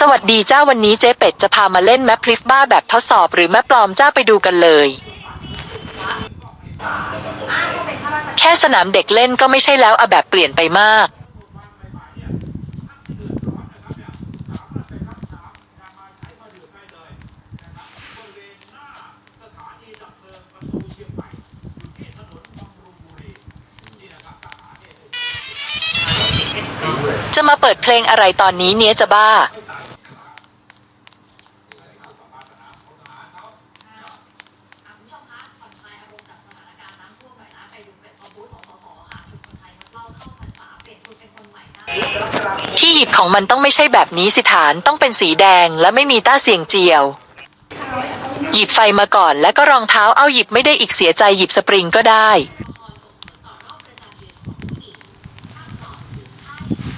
สวัสดีเจ้าวันนี้เจ๊เป็ดจะพามาเล่นแมปพลิฟบ้าแบบทดสอบหรือแมปปลอมเจ้าไปดูกันเลย แค่สนามเด็กเล่นก็ไม่ใช่แล้วอะแบบเปลี่ยนไปมาก จะมาเปิดเพลงอะไรตอนนี้เนี้ยจะบ้าคุณผู้ชมคะผ่อจะบ้า ที่หยิบของมันต้องไม่ใช่แบบนี้สิฐานต้องเป็นสีแดงและไม่มีต้าเสียงเจียว หยิบไฟมาก่อนแล้วก็รองเท้าเอาหยิบไม่ได้อีกเสียใจหยิบสปริงก็ได้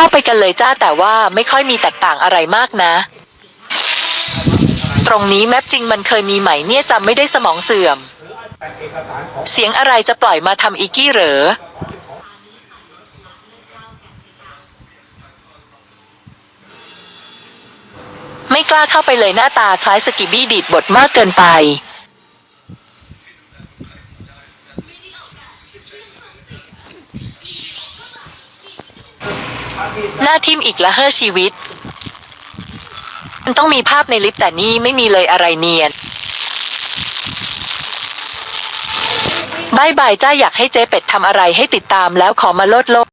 เข้าไปกันเลยจ้าแต่ว่าไม่ค่อยมีแตกต่างอะไรมากนะ ตรงนี้แมปจริงมันเคยมีไหมเนี่ยจำไม่ได้สมองเสื่อม เสียงอะไรจะปล่อยมาทำอีกี้เหรอไม่กล้าเข้าไปเลยหน้าตาคล้ายสกิบี้ดีดบทมากเกินไป หน้าทิมอีกละเฮ้อชีวิต มันต้องมีภาพในลิฟต์แต่นี่ไม่มีเลยอะไรเนียนบายบายจ้าอยากให้เจ๊เป็ดทำอะไรให้ติดตามแล้วขอมาโลดโลด